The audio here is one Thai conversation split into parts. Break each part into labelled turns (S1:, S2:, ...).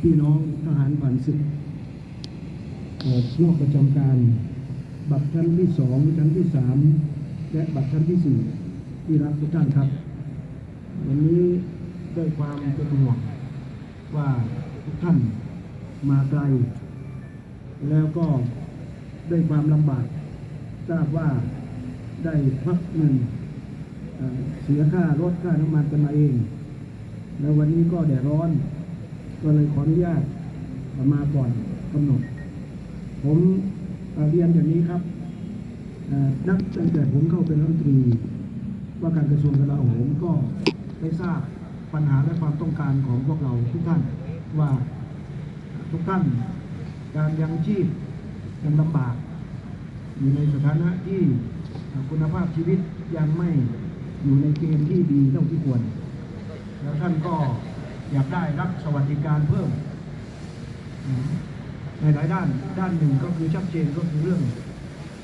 S1: พี่น้องทหารผ่านศึกนอกประจำการ บัตรชั้นที่สองชั้นที่สามและบัตรชั้นที่สี่ที่รักทุกท่านครับ วันนี้ด้วยความเป็นห่วงว่าทุกท่านมาไกล แล้วก็ด้วยความลำบากทราบว่าได้พักเงินเสียค่ารถค่าน้ำมันกันมาเอง แล้ววันนี้ก็แดดร้อน ก็เลยขออนุญาตมาก่อนกำหนด ผมเรียนอย่างนี้ครับนับตั้งแต่ผมเข้าเป็นรัฐมนตรี ว่าการกระทรวงกลาโหมก็ได้ทราบปัญหาและความต้องการของพวกเราทุกท่านว่าทุกท่านการยังชีพยังลำบาก อยู่ในสถานะที่คุณภาพชีวิตยังไม่อยู่ในเกณฑ์ที่ดีเท่าที่ควร แล้วท่านก็ อยากได้รับสวัสดิการเพิ่ม ในหลายด้านด้านหนึ่งก็คือชัดเจนก็คือเรื่อง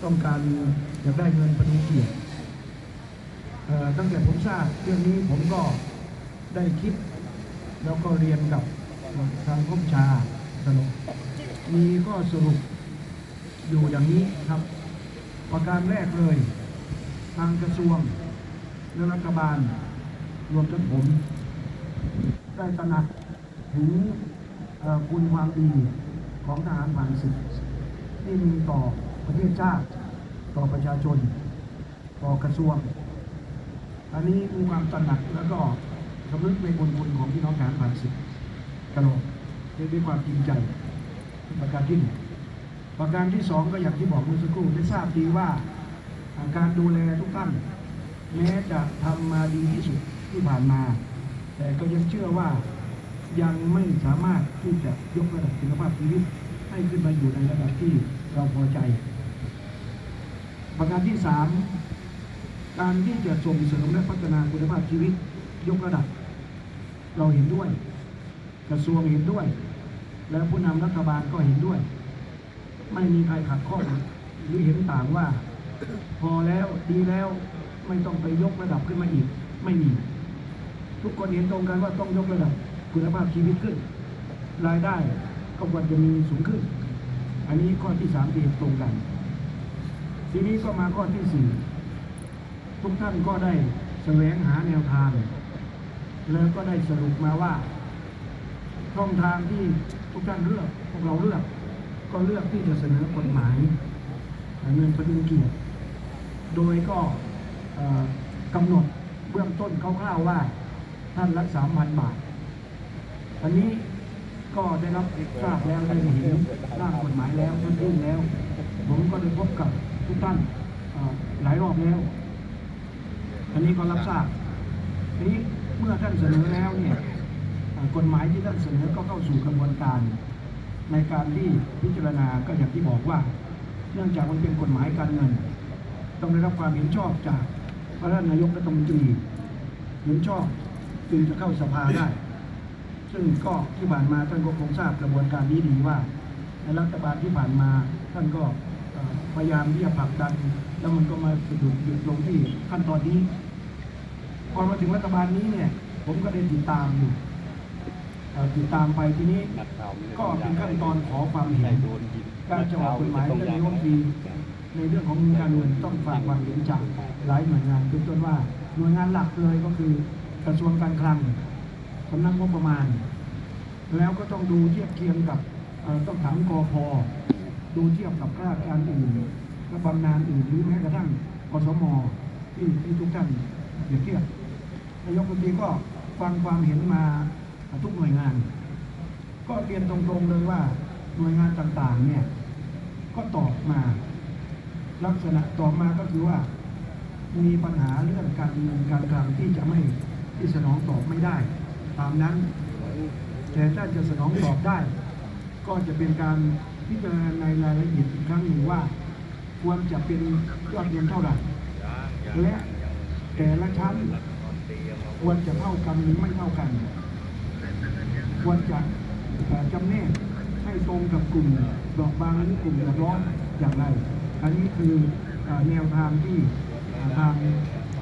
S1: ต้องการอยากได้เงินปฏิเกียรติตั้งแต่ผมทราบเรื่องนี้ผมก็ได้คิด แล้วก็เรียนกับทางข้มชาสนุกมีก็สรุปอยู่อย่างนี้ครับ ประการแรกเลย ทางกระทรวงและรัฐบาลรวมทั้งผม ได้ตระหนักถึงคุณความดีของทหารผ่านศึกที่มีต่อประเทศชาติ ต่อประชาชน ต่อกระทรวง อันนี้มีความตระหนักแล้วก็สำนึกในบุญคุณของพี่น้องทหารผ่านศึกตลอดด้วยความจริงใจประการที่หนึ่งประการที่สองก็อย่างที่บอกเมื่อสักครู่ได้ทราบดีว่าการดูแลทุกท่านแม้จะทำมาดีที่สุดที่ผ่านมา แต่ก็ยังเชื่อว่ายังไม่สามารถที่จะยกระดับคุณภาพชีวิต ให้ขึ้นมาอยู่ในระดับที่เราพอใจ ประการที่สามการที่จะส่งเสริมและพัฒนาคุณภาพชีวิต ยกระดับ เราเห็นด้วย กระทรวงเห็นด้วย และผู้นำรัฐบาลก็เห็นด้วย ไม่มีใครขัดข้องหรือเห็นต่างว่า พอแล้วดีแล้วไม่ต้องไปยกระดับขึ้นมาอีก ไม่มี ทุกคนเห็นตรงกันว่าต้องยกระดับคุณภาพชีวิตขึ้น รายได้ก็ควรจะมีสูงขึ้น อันนี้ข้อที่สามเห็นตรงกัน ทีนี้ก็มาข้อที่สี่ทุกท่านก็ได้แสวงหาแนวทาง แล้วก็ได้สรุปมาว่าช่องทางที่ทุกท่านเลือกพวกเราเลือก ก็เลือกที่จะเสนอกฎหมายเงินประดินเกียรติโดยก็กำหนดเบื้องต้นคร่าวๆว่า ท่านละสามพันบาท อันนี้ก็ได้รับทราบแล้วได้เห็นร่างกฎหมายแล้วท่านยื่นแล้ว ผมก็ได้พบกับทุกท่านหลายรอบแล้ว อันนี้ก็รับทราบทีนี้เมื่อท่านเสนอแล้วเนี่ยกฎหมายที่ท่านเสนอก็เข้าสู่กระบวนการ ในการที่พิจารณาก็อย่างที่บอกว่า เนื่องจากมันเป็นกฎหมายการเงิน ต้องได้รับความเห็นชอบจากพระท่านนายกรัฐมนตรีเห็นชอบ จึงจะเข้าสภาได้ ซึ่งก็ที่ผ่านมาท่านก็คงทราบกระบวนการนี้ดีว่าในรัฐบาลที่ผ่านมาท่านก็พยายามที่จะผลักดัน แล้วมันก็มาสะดุดหยุดลงที่ขั้นตอนนี้พอมาถึงรัฐบาลนี้เนี่ย ผมก็ได้ติดตามอยู่ติดตามไปทีนี้ก็เป็นขั้นตอนขอความเห็นการจะออกกฎหมายจะมีวงทีในเรื่องของการเงินต้องฝากความเห็นจากหลายหน่วยงานเป็นต้นว่าหน่วยงานหลักเลยก็คือ กระทรวงการคลังสำนักงบประมาณ แล้วก็ต้องดูเทียบเคียงกับต้องถามกอพดูเทียบกับข้าราชการอื่นและบำนาญอื่นหรือแม้กระทั่งกสมที่ที่ทุกท่านเปรียบเทียบนายกรัฐมนตรีก็ฟังความเห็นมาทุกหน่วยงาน ก็เรียนตรงๆเลยว่าหน่วยงานต่างๆเนี่ยก็ตอบมา ลักษณะตอบมาก็คือว่ามีปัญหาเรื่องการเงินการคลังที่จะไม่ ที่สนองตอบไม่ได้ ตามนั้น แต่ถ้าจะสนองตอบได้ ก็จะเป็นการพิจารณาในรายละเอียดอีกครั้งหนึ่งว่า ควรจะเป็นยอดเงินเท่าไหร่และแต่ละชั้นควรจะเท่ากันหรือไม่เท่ากัน ควรจะจำแนกให้ตรงกับกลุ่มดอกบางหรือกลุ่มเดือดร้อนอย่างไร อันนี้คือแนวทางที่ทาง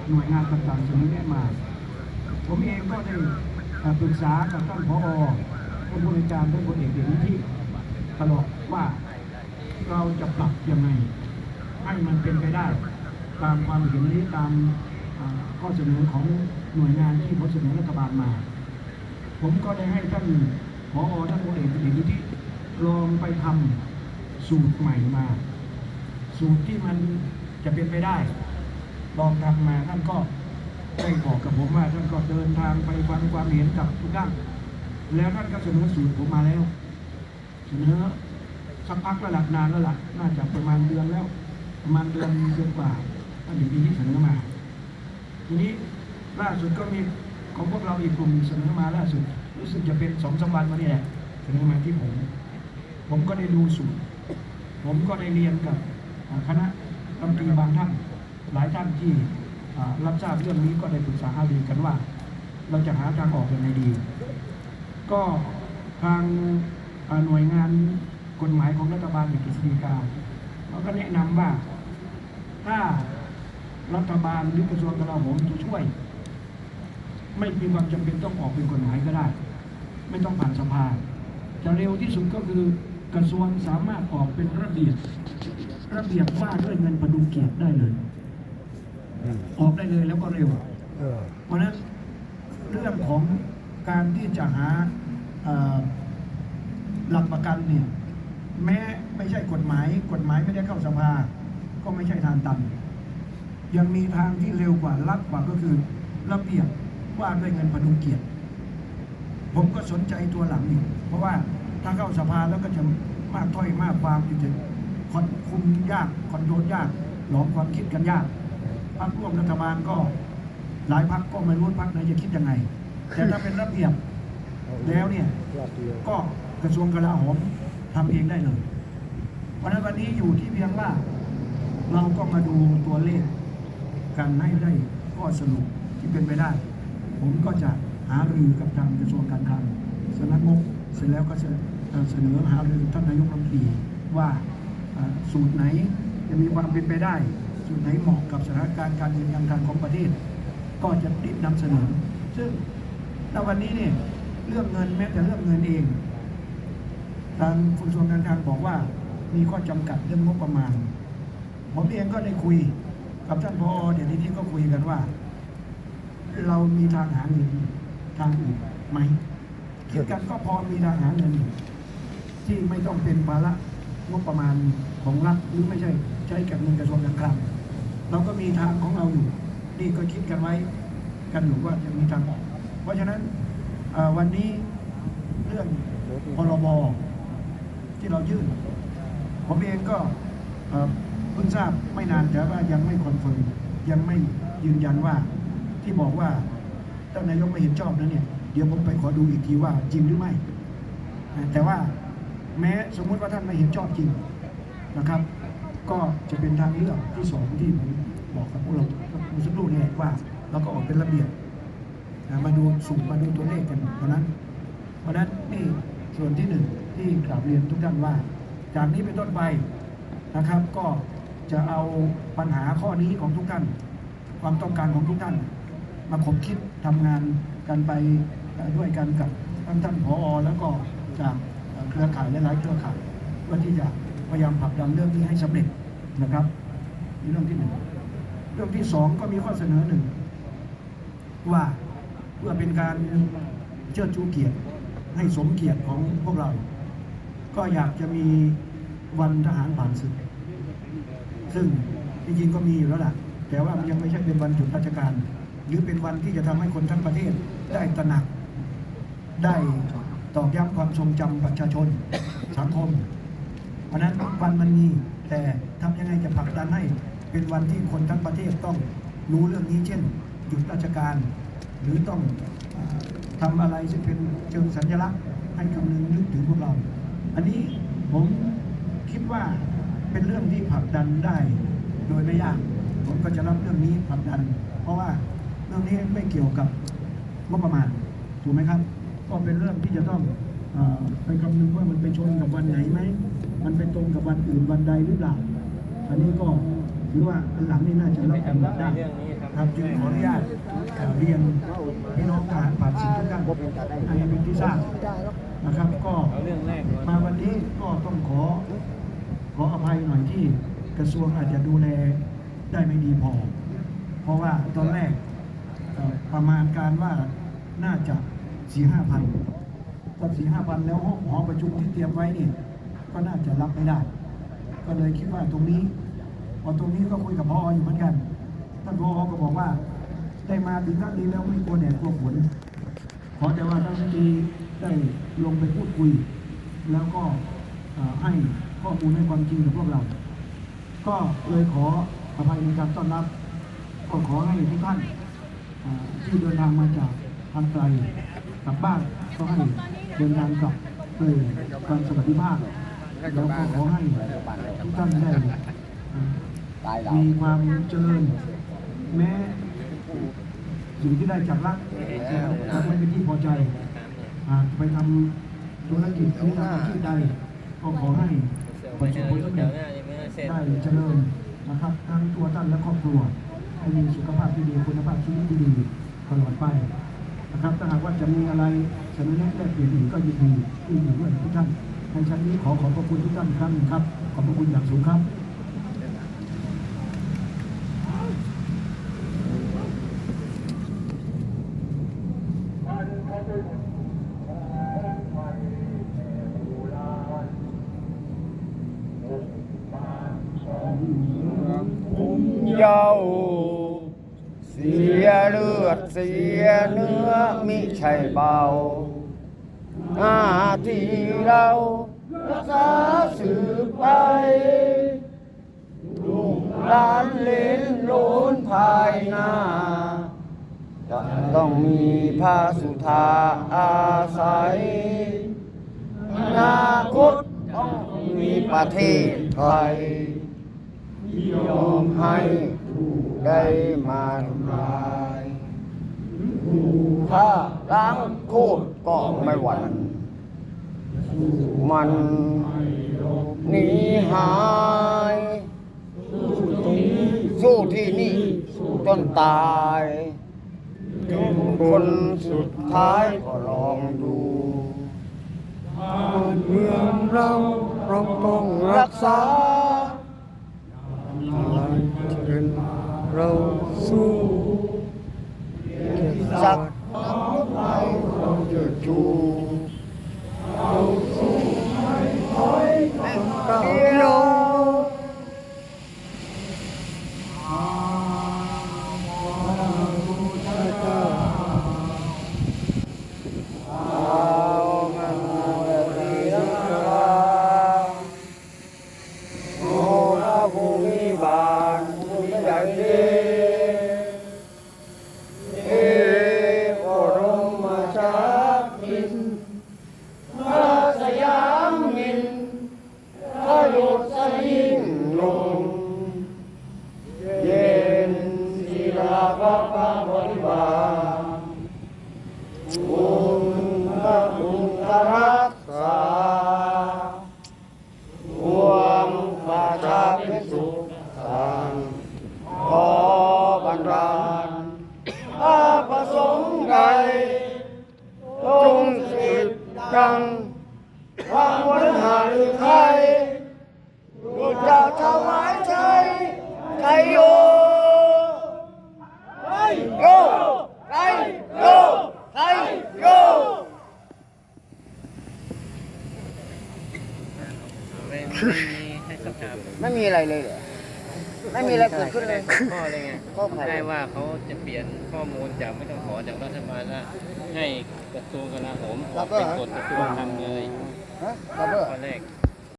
S1: หน่วยงานต่างๆเสนอแนะมา ผมเองก็ได้ปรึกษากับท่านผอท่านผู้ในวยการท่านพลเอกเดชนิธิตลอดว่าเราจะปรับยังไงให้มันเป็นไปได้ ตามความเห็นนี้ตามข้อเสนอของหน่วยงานที่ผมเสนอรัฐบาลมา ผมก็ได้ให้ท่านผอท่านพลเอกเดชนิธิลองไปทำสูตรใหม่มา สูตรที่มันจะเป็นไปได้ ลองทำมาท่านก็ ได้บอกกับผมว่าท่านก็เดินทางไปฟังความเห็นกับทุกด้านแล้วท่านก็เสนอสูตรผมมาแล้ว เสนอสักพักระดับนานแล้วล่ะน่าจะประมาณเดือนแล้ว ประมาณเดือนเดือนกว่าท่านถึงปีที่เสนอมา ทีนี้ล่าสุดก็มีของพวกเราอีกกลุ่มเสนอมาล่าสุด รู้สึกจะเป็นสองสามวันมานี่แหละเสนอมาที่ผม ผมก็ได้ดูสูตร ผมก็ได้เรียนกับคณะรัฐมนตรีบางท่านหลายท่านที่ รับทราบเรื่องนี้ก็ได้ปรึกษาหารือกันว่า เราจะหาทางออกยังไงดี ก็ทางหน่วยงานกฎหมายของรัฐบาลอย่างกฤษฎีกาเราก็แนะนำว่าถ้ารัฐบาลหรือกระทรวงกลาโหมจะช่วย ไม่มีความจำเป็นต้องออกเป็นกฎหมายก็ได้ ไม่ต้องผ่านสภาจะเร็วที่สุดก็คือกระทรวงสามารถออกเป็นระเบียบระเบียบว่าด้วยเงินประดุงเกียรติได้เลย ออกได้เลยแล้วก็เร็ว
S2: เออ
S1: เพราะฉะนั้นเรื่องของการที่จะหาเอ่อหลักประกันเนี่ยแม้ไม่ใช่กฎหมาย กฎหมายไม่ได้เข้าสภา ก็ไม่ใช่ทางตัน ยังมีทางที่เร็วกว่ารัดกว่าก็คือระเบียบว่าด้วยเงินพดุงเกียรติ ผมก็สนใจตัวหลังนี่เพราะว่าถ้าเข้าสภาแล้วก็จะมากถ้อยมากความที่จะคอนคุมยากคอนโทรลยากหลอมความคิดกันยาก พรรคร่วมรัฐบาลก็ หลายพักก็ไม่รู้พักไหนจะคิดยังไง แต่ถ้าเป็นระเบียบแล้วเนี่ย ก็กระทรวงกลาโหมทำเองได้เลยเพราะนั้นวันนี้อยู่ที่เพียงว่า เราก็มาดูตัวเลขกันให้ได้ข้อสรุปที่เป็นไปได้ ผมก็จะหารือกับทางกระทรวงการคลังสำนักงบเสร็จแล้วก็จะเสนอหารือท่านนายกรัฐมนตรีว่าสูตรไหนจะมีความเป็นไปได้ สูตรไหนเหมาะกับสถานการณ์การเงินการคลังของประเทศ ก็จะรีบนำเสนอ ซึ่งณวันนี้เนี่ยเรื่องเงินแม้แต่เรื่องเงินเองทางกระทรวงการคลังบอกว่ามีข้อจำกัดเรื่องงบประมาณ ผมเองก็ได้คุยกับท่านพอเดี๋ยวนี้ก็คุยกันว่า เรามีทางหาเงินทางอื่นไหมคิดกันก็พอมีทางหาเงินอยู่ที่ไม่ต้องเป็นภาระงบประมาณของรัฐหรือไม่ใช่ใช้กับเงินกระทรวงการคลัง เราก็มีทางของเราอยู่นี่ก็คิดกันไว้กันอยู่ว่าจะมีทางออกเพราะฉะนั้นวันนี้เรื่องพรบที่เรายื่น ผมเองก็เพิ่งทราบไม่นานแต่ว่ายังไม่คอนเฟิร์มยังไม่ยืนยันว่าที่บอกว่าท่านนายกไม่เห็นชอบนั้นเนี่ยเดี๋ยวผมไปขอดูอีกทีว่าจริงหรือไม่ แต่ว่าแม้สมมุติว่าท่านไม่เห็นชอบจริงนะครับ ก็จะเป็นทางเลือกที่สองที่ผมบอกกับพวกเราเมื่อสักครู่นี้ว่าเราก็ออกเป็นระเบียบมาดูสูตรมาดูตัวเลขกันเพราะนั้นเพราะนั้นนี่ส่วนที่หนึ่งที่กราบเรียนทุกท่านว่า จากนี้เป็นต้นไปนะครับ ก็จะเอาปัญหาข้อนี้ของทุกท่าน ความต้องการของทุกท่าน มาคบคิดทำงานกันไปด้วยกันกับท่านท่านผอ แล้วก็จากเอ่อเครือข่ายหลายๆเครือข่ายเพื่อที่จะ พยายามผลักดันเรื่องนี้ให้สำเร็จนะครับนี่เรื่องที่หนึ่งเรื่องที่สองก็มีข้อเสนอหนึ่งว่าเพื่อเป็นการเชิดชูเกียรติให้สมเกียรติของพวกเรา ก็อยากจะมีวันทหารผ่านศึก ซึ่งจริงๆก็มีอยู่แล้วล่ะ แต่ว่ามันยังไม่ใช่เป็นวันหยุดราชการ หรือเป็นวันที่จะทำให้คนทั้งประเทศได้ตระหนัก ได้ตอกย้ำความทรงจำประชาชนสังคม ราะนั้นวันมันมีแต่ทำยังไงจะผลักดันให้ เป็นวันที่คนทั้งประเทศต้องรู้เรื่องนี้เช่นหยุดราชการ หรือต้องออทำอะไรซึ่งเป็นเชิงสัญลักษณ์ให้คำนึงนึกถึงพวกเรา อันนี้ผมคิดว่าเป็นเรื่องที่ผลักดันได้โดยไม่ยากผมก็จะรับเรื่องนี้ผลักดัน เพราะว่าเรื่องนี้ไม่เกี่ยวกับงบประมาณถูกไหมครับ ก็เป็นเรื่องที่จะต้องอไปคำนึงว่ามันไปชนกับวันไหนไหม มันไปตรงกับวันอื่นวันใดหรือเปล่า อันนี้ก็ถือว่าอันหลังนี่น่าจะรับกำหนดได้ครับจึงขออนุญาตเรียนพี่น้องทหารผ่านสิ่งทุกท่านให้เป็นที่ทราบนะครับ ก็มาวันนี้ก็ต้องขอขออภัยหน่อยที่กระทรวงอาจจะดูแลได้ไม่ดีพอ เพราะว่าตอนแรกประมาณการว่าน่าจะสี่ห้าพันถ้าสี่ห้าพันแล้วห้องหอประชุมที่เตรียมไว้นี่ ก็น่าจะรับไม่ได้ ก็เลยคิดว่าตรงนี้พอตรงนี้ก็คุยกับพออยู่เหมือนกันท่านพอก็บอกว่า ได้มาถึงท่านนี้แล้วไม่กลัวแดดกลัวฝนขอแต่ว่าท่านรัฐมนตรีได้ลงไปพูดคุย แล้วก็ให้ข้อมูลให้ความจริงกับพวกเรา ก็เลยขออภัยในการต้อนรับ ก็ขอให้ทุกท่านที่เดินทางมาจากทางไกลกลับบ้านก็ให้เดินทางกลับด้วยความสวัสดิภาพ แล้วก็ขอให้ทุกท่านได้มีความเจริญ แม้สิ่งที่ได้จากรัฐจะทำให้เป็นที่พอใจอาไปทำธุรกิจหรือทำอาชีพใดก็ขอให้ประสบผลสำเร็จได้เจริญนะครับทั้งตัวท่านและครอบครัวให้มีสุขภาพที่ดีคุณภาพชีวิตที่ดีตลอดไปนะครับถ้าหากว่าจะมีอะไรเสนอแนะแลกเปลี่ยนอีกก็ยินดีที่อยู่ด้วยทุกท่าน ในชั้นนี้ขอขอบพระคุณทุกท่านครั้งนึงครับ ขอบพระคุณอย่างสูงครับ
S3: เจ้าเสียเลือดเสียเนื้อมิใช่เบาหน้าที่เรา รักษาสืบไปลูกหลานเลนโลนภายหน้าจะต้องมีพระสุธาอาศัยอนาคตต้องมีประเทศไทยยอมให้ผู้ได้มาทำลายถ้าล้างโคตรก็ไม่หวั่น มันหนีหายสู้ที่นี่จนตายคนสุดท้ายก็ลองดูบ้านเมืองเราเราต้องรักษาเป็นเราสู้สักเราจะชู ลาพระปาบริบาล เลยเหรอไม่มีอะไรเกิดขึ้นเลย
S2: ข้อเลยไง
S3: ข้อใคร
S2: ได้ว่าเขาจะเปลี่ยนข้อมูลจากไม่ต้องขอจากรัฐบาลละให้กระทรวงกลาโหมออกเป็นกฎกระทรวงทำเลย
S3: ฮะครับเบอร์
S2: ข้อแรก